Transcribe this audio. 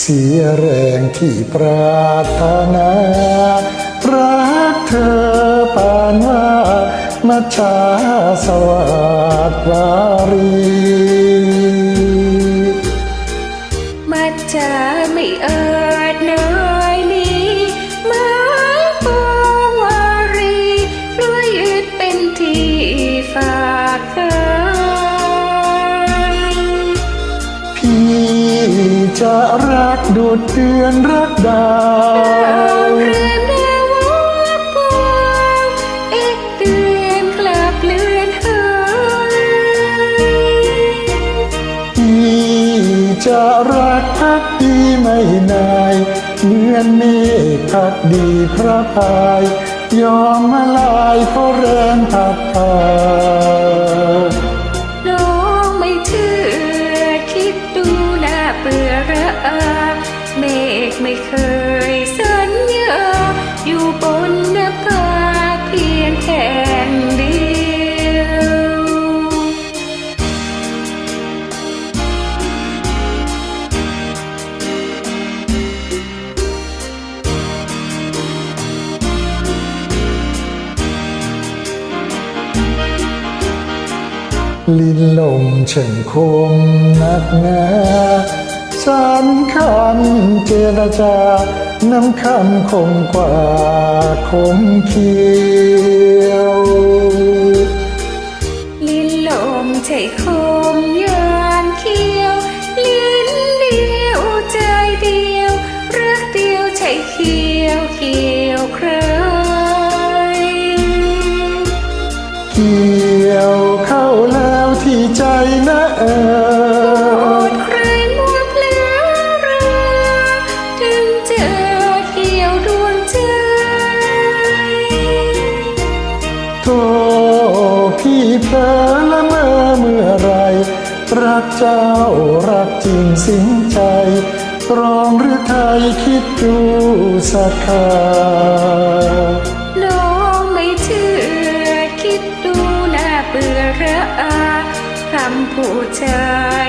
เสียแรงที่ปรารถนา รักเธอปานว่ามัจาสวัสดวารีมัจาไม่อาจนายนี้หมาปองวารีพลวยยึดเป็นที่ฝากกาย จะรักดุดเดือนรักดาวเรือนดาวปวงเอกเดือนกลับเลือนหายพี่จะรักพักดีไม่นายเหมือนเมฆพักดีพระพาย ยอมมาลายเพราะแรงพัดพาน้ เบื่อระอาเมฆไม่เคยสัญญาอยู่บนน้าเพียงแค่เดียวลินลมเช่นคมนักหนา สารคันเจรจา น้ำคำคมกว่าคมเขียวลิ้นลมใช่คมยานเขียวลิ้นเดียวใจเดียวรักเดียวใช่เขียวเกี่ยวใครเกี่ยวเข้าแล้วที่ใจนะเอโอละเมอเมื่อไร รักเจ้ารักจริงสิ้นใจตรองหรือไทยคิดดูสักคาน้องไม่เชื่อคิดดูน่าเบื่อระอาคำผู้ชาย